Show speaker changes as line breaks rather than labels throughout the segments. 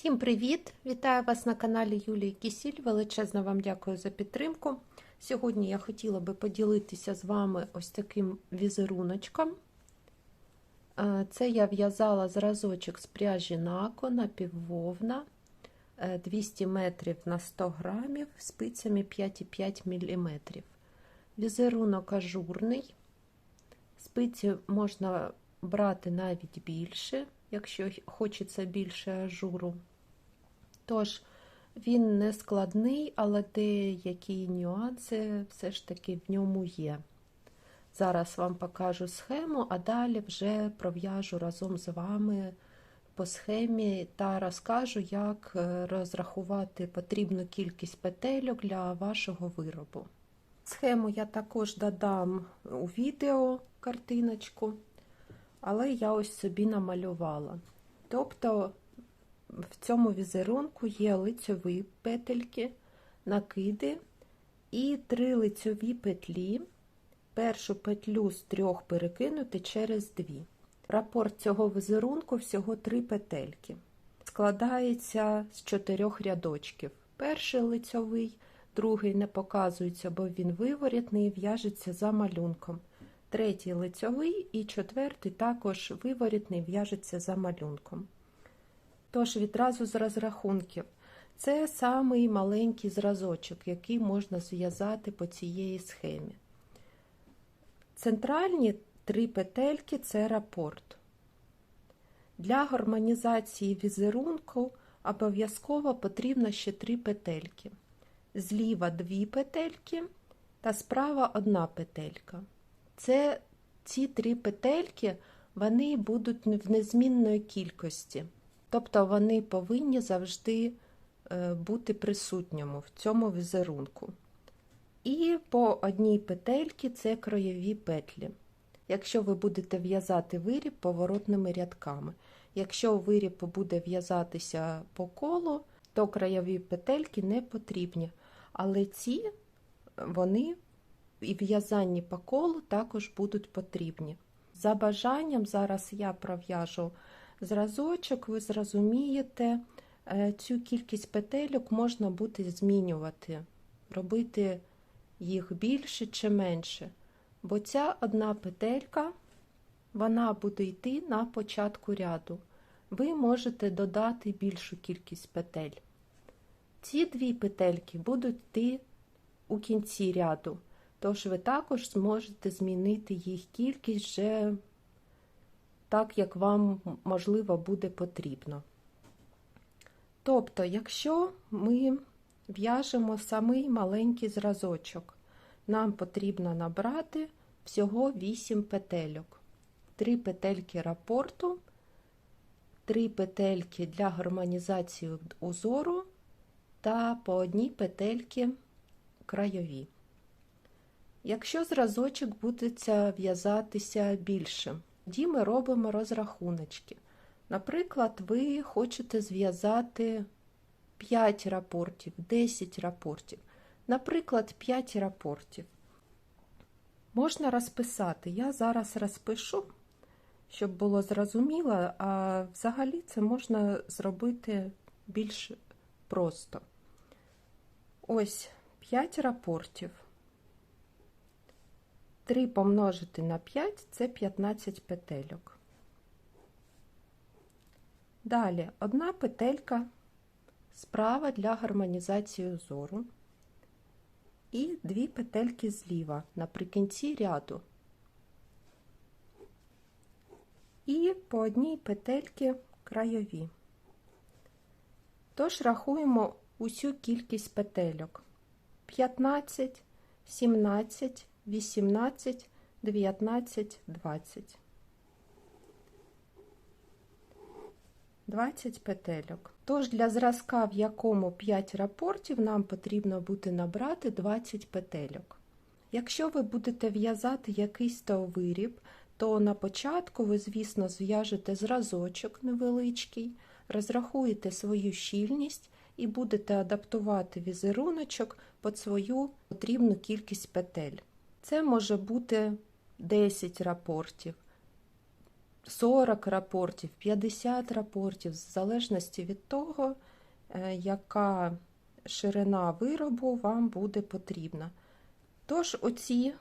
Всім привіт! Вітаю вас на каналі Юлії Кісіль. Величезно вам дякую за підтримку. Сьогодні я хотіла би поділитися з вами ось таким візеруночком. Е, Це я в'язала зразочок з пряжі Нако напіввовна 200 метрів на 100 грамів спицями 5,5 мм. Візерунок ажурний. Спиці можна брати навіть більше, якщо хочеться більше ажуру. Тож, він не складний, але деякі нюанси все ж таки в ньому є. Зараз вам покажу схему, а далі вже пров'яжу разом з вами по схемі та розкажу, як розрахувати потрібну кількість петельок для вашого виробу. Схему я також додам у відео картиночку, але я ось собі намалювала. Тобто в цьому візерунку є лицьові петельки, накиди і три лицьові петлі. Першу петлю з трьох перекинути через дві. Рапорт цього візерунку всього три петельки. Складається з чотирьох рядочків. Перший лицьовий, другий не показується, бо він виворітний і в'яжеться за малюнком. Третій лицьовий і четвертий також виворітний в'яжеться за малюнком. Тож, відразу з розрахунків. Це самий маленький зразочок, який можна зв'язати по цієї схемі. Центральні три петельки це рапорт. Для гармонізації візерунку обов'язково потрібно ще три петельки. Зліва дві петельки та справа одна петелька. Це ці три петельки вони будуть в незмінної кількості. Тобто вони повинні завжди бути присутніми в цьому візерунку. І по одній петельці це кроєві петлі. Якщо ви будете в'язати виріб поворотними рядками. Якщо виріб буде в'язатися по колу, то краєві петельки не потрібні. Але ці вони і в'язанні по колу також будуть потрібні. За бажанням, зараз я пров'яжу зразочок, ви зрозумієте, цю кількість петельок можна буде змінювати, робити їх більше чи менше. Бо ця одна петелька, вона буде йти на початку ряду. Ви можете додати більшу кількість петель. Ці дві петельки будуть йти у кінці ряду, тож ви також зможете змінити їх кількість вже так, як вам, можливо, буде потрібно. Тобто, якщо ми в'яжемо самий маленький зразочок, нам потрібно набрати всього 8 петельок, 3 петельки рапорту, 3 петельки для гармонізації узору та по одній петельки крайові. Якщо зразочок буде в'язатися більше, тоді ми робимо розрахуночки. Наприклад, ви хочете зв'язати 5 рапортів, 10 рапортів, наприклад, 5 рапортів. Можна розписати. Я зараз розпишу, щоб було зрозуміло, а взагалі це можна зробити більш просто. Ось 5 рапортів. 3 помножити на 5 це 15 петельок. Далі одна петелька справа для гармонізації узору і дві петельки зліва наприкінці ряду. І по одній петельки крайові. Тож рахуємо усю кількість петельок 15, 17, 18, 19, 20. 20 петельок. Тож для зразка, в якому 5 рапортів, нам потрібно буде набрати 20 петельок. Якщо ви будете в'язати якийсь то виріб, то на початку ви, звісно, зв'яжете зразочок невеличкий, розрахуєте свою щільність і будете адаптувати візеруночок під свою потрібну кількість петель. Це може бути 10 рапортів, 40 рапортів, 50 рапортів, в залежності від того, е, яка ширина виробу вам буде потрібна. Тож, оці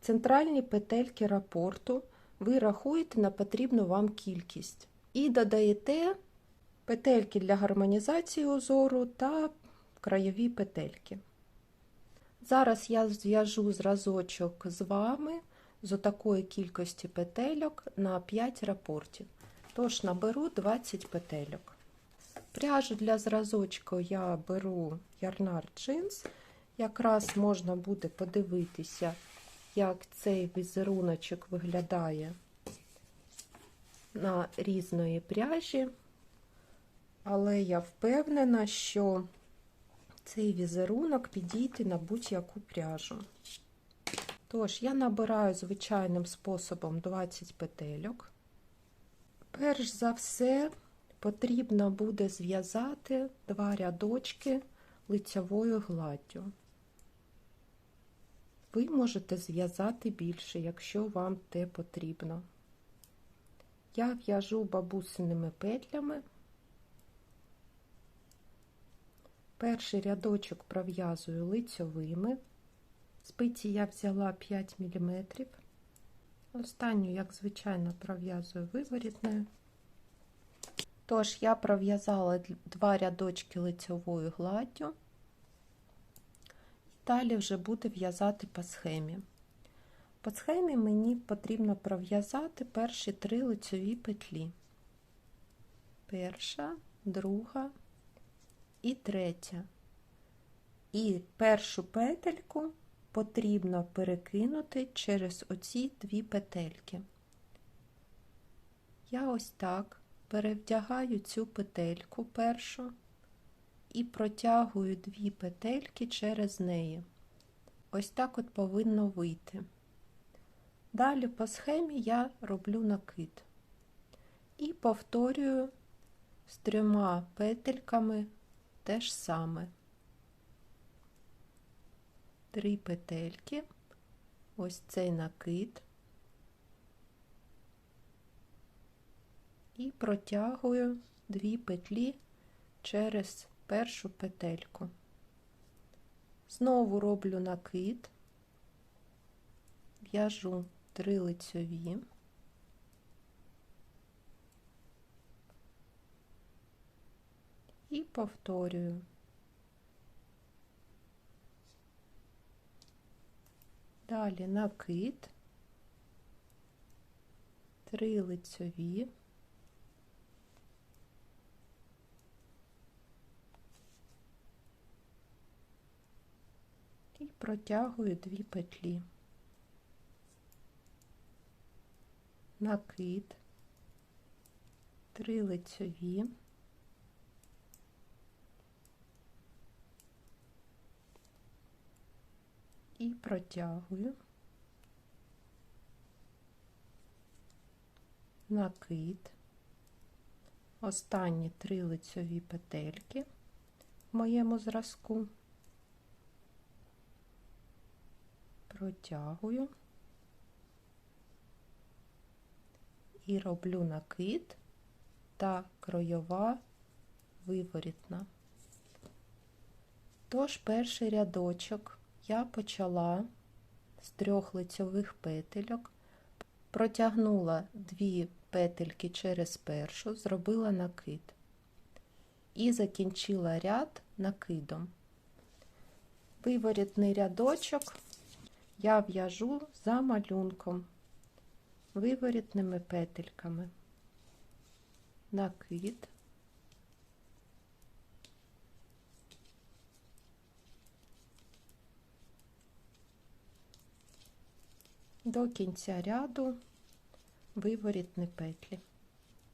центральні петельки рапорту ви рахуєте на потрібну вам кількість і додаєте петельки для гармонізації узору та краєві петельки. Зараз я зв'яжу зразочок з вами з отакої кількості петельок на 5 рапортів. Тож наберу 20 петельок. Пряжу для зразочку я беру ярнар джинс. Якраз можна буде подивитися, як цей візеруночок виглядає на різної пряжі. Але я впевнена, що цей візерунок підійде на будь-яку пряжу. Тож, я набираю звичайним способом 20 петельок. Перш за все, потрібно буде зв'язати два рядочки лицьовою гладдю. Ви можете зв'язати більше, якщо вам те потрібно. Я в'яжу бабусиними петлями. Перший рядочок пров'язую лицьовими. Спиці я взяла 5 мм. Останню, як звичайно, пров'язую виворітною. Тож, я пров'язала два рядочки лицьовою гладдю. Далі вже буду в'язати по схемі. По схемі мені потрібно пров'язати перші три лицьові петлі. Перша, друга і третя. І першу петельку потрібно перекинути через оці дві петельки. Я ось так перевдягаю цю петельку першу і протягую дві петельки через неї. Ось так от повинно вийти. Далі по схемі я роблю накид і повторюю з трьома петельками те ж саме. Три петельки, ось цей накид і протягую дві петлі через першу петельку. Знову роблю накид, в'яжу три лицьові. І повторюю. Далі накид, три лицьові. І протягую дві петлі. Накид, три лицьові. І протягую накид, останні три лицьові петельки в моєму зразку, протягую. І роблю накид та кройова виворітна. Тож перший рядочок я почала з трьох лицьових петельок, протягнула дві петельки через першу, зробила накид і закінчила ряд накидом. Виворітний рядочок я в'яжу за малюнком, виворітними петельками, накид. До кінця ряду виворітні петлі.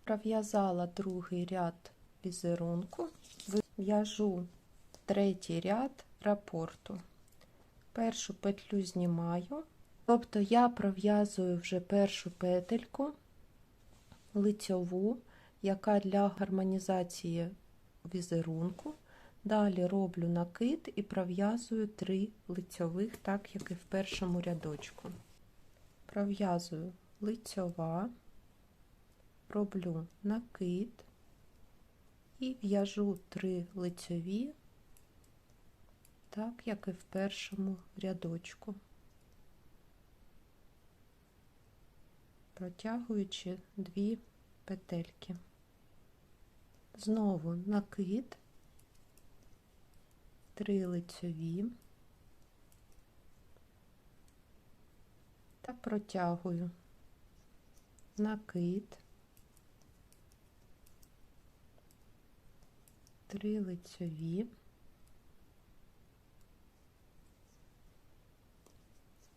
Пров'язала другий ряд візерунку, в'яжу третій ряд рапорту. Першу петлю знімаю, тобто я пров'язую вже першу петельку лицьову, яка для гармонізації візерунку. Далі роблю накид і пров'язую три лицьових, так як і в першому рядочку пров'язую лицьова, роблю накид і в'яжу три лицьові, так як і в першому рядочку, протягуючи дві петельки. Знову накид, три лицьові та протягую. Накид, три лицьові,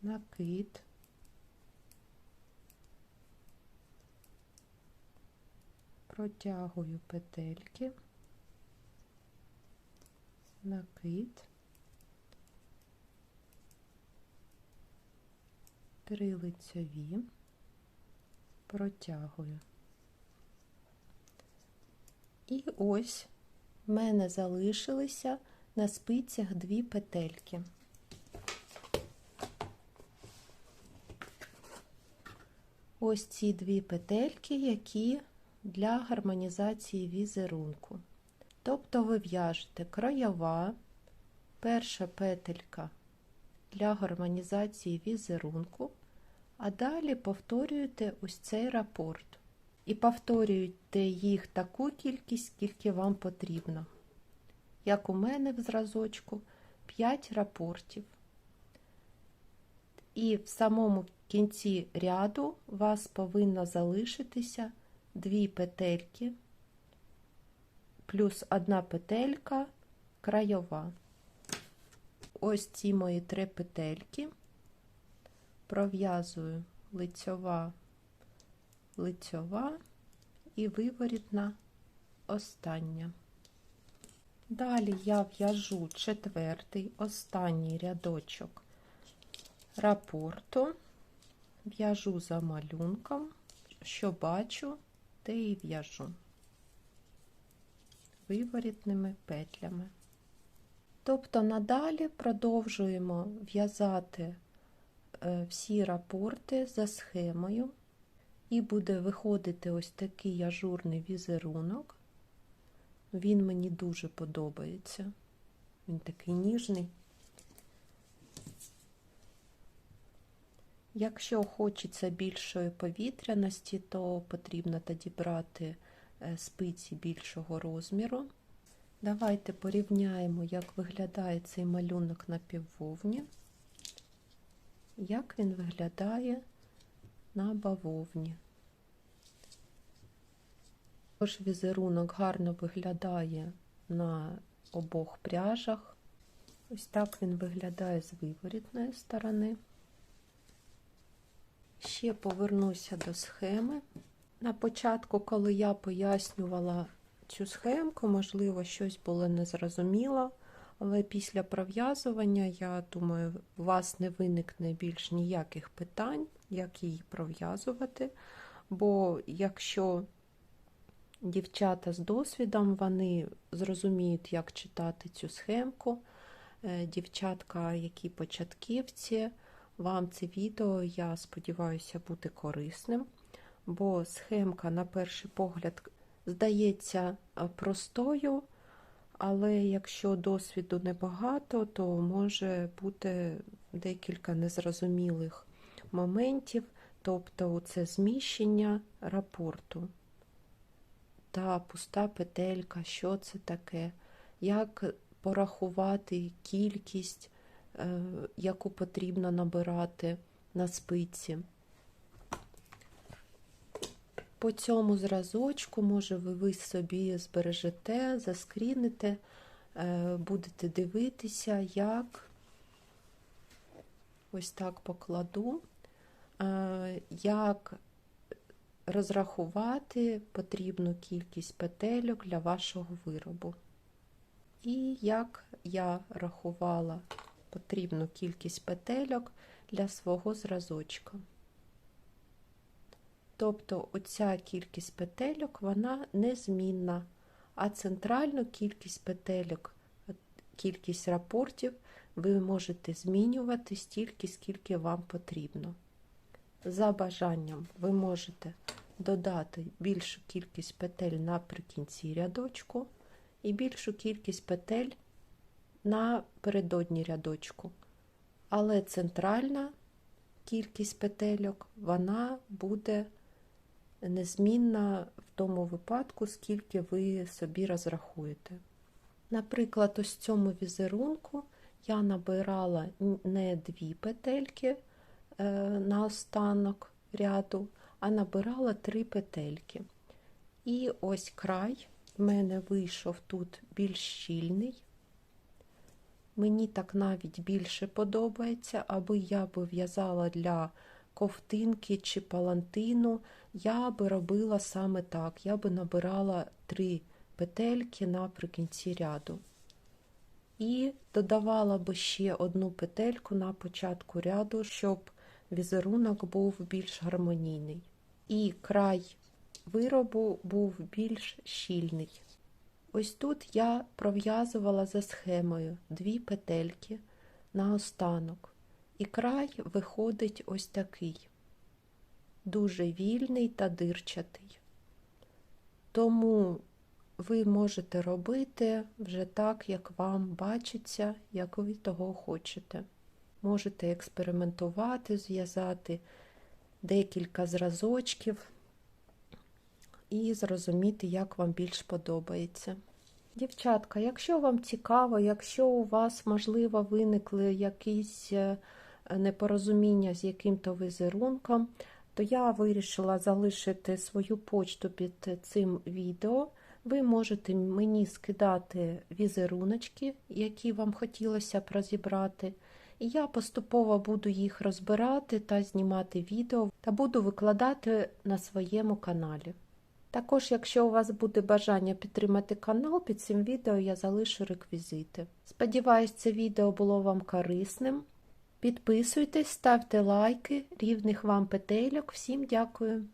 накид, протягую петельки, накид, три лицьові, протягую. І ось в мене залишилися на спицях дві петельки. Ось ці дві петельки, які для гармонізації візерунку. Тобто ви в'яжете краєва, перша петелька для гармонізації візерунку, а далі повторюєте ось цей рапорт. І повторюйте їх таку кількість, скільки вам потрібно. Як у мене в зразочку 5 рапортів. І в самому кінці ряду у вас повинно залишитися дві петельки плюс одна петелька краєва. Ось ці мої три петельки, пров'язую лицьова, лицьова і виворітна остання. Далі я в'яжу четвертий, останній рядочок рапорту, в'яжу за малюнком, що бачу, те і в'яжу виворітними петлями. Тобто надалі продовжуємо в'язати е, всі рапорти за схемою, і буде виходити ось такий ажурний візерунок. Він мені дуже подобається. Він такий ніжний. Якщо хочеться більшої повітряності, то потрібно тоді брати е, спиці більшого розміру. Давайте порівняємо, як виглядає цей малюнок на піввовні, як він виглядає на бавовні. Тож візерунок гарно виглядає на обох пряжах. Ось так він виглядає з виворітної сторони. Ще повернуся до схеми. На початку, коли я пояснювала цю схемку, можливо, щось було незрозуміло, але після пров'язування, я думаю, у вас не виникне більш ніяких питань, як її пров'язувати. Бо якщо дівчата з досвідом, вони зрозуміють, як читати цю схемку, е, дівчатка, які початківці, вам це відео, я сподіваюся, буде корисним, бо схемка, на перший погляд, здається простою, але якщо досвіду небагато, то може бути декілька незрозумілих моментів, тобто це зміщення рапорту та пуста петелька, що це таке, як порахувати кількість, е, яку потрібно набирати на спиці. По цьому зразочку, може, ви собі збережете, заскріните, е, будете дивитися, як ось так покладу, е, як розрахувати потрібну кількість петельок для вашого виробу. І як я рахувала потрібну кількість петельок для свого зразочка. Тобто оця кількість петельок вона незмінна, а центральну кількість петельок, кількість рапортів ви можете змінювати стільки, скільки вам потрібно. За бажанням ви можете додати більшу кількість петель наприкінці рядочку і більшу кількість петель напередодні рядочку. Але центральна кількість петельок вона буде незмінна в тому випадку, скільки ви собі розрахуєте. Наприклад, ось в цьому візерунку я набирала не дві петельки е, на останок ряду, а набирала три петельки. І ось край в мене вийшов тут більш щільний. Мені так навіть більше подобається, аби я би в'язала для ковтинки чи палантину, я би робила саме так. Я би набирала три петельки наприкінці ряду. І додавала би ще одну петельку на початку ряду, щоб візерунок був більш гармонійний. І край виробу був більш щільний. Ось тут я пров'язувала за схемою дві петельки на останок. І край виходить ось такий, дуже вільний та дирчатий. Тому ви можете робити вже так, як вам бачиться, як ви того хочете. Можете експериментувати, зв'язати декілька зразочків і зрозуміти, як вам більш подобається. Дівчатка, якщо вам цікаво, якщо у вас, можливо, виникли якісь непорозуміння з яким-то візерунком, то я вирішила залишити свою почту під цим відео. Ви можете мені скидати візеруночки, які вам хотілося б розібрати. І я поступово буду їх розбирати та знімати відео та буду викладати на своєму каналі. Також, якщо у вас буде бажання підтримати канал, під цим відео я залишу реквізити. Сподіваюсь, це відео було вам корисним. Підписуйтесь, ставте лайки, рівних вам петельок. Всім дякую!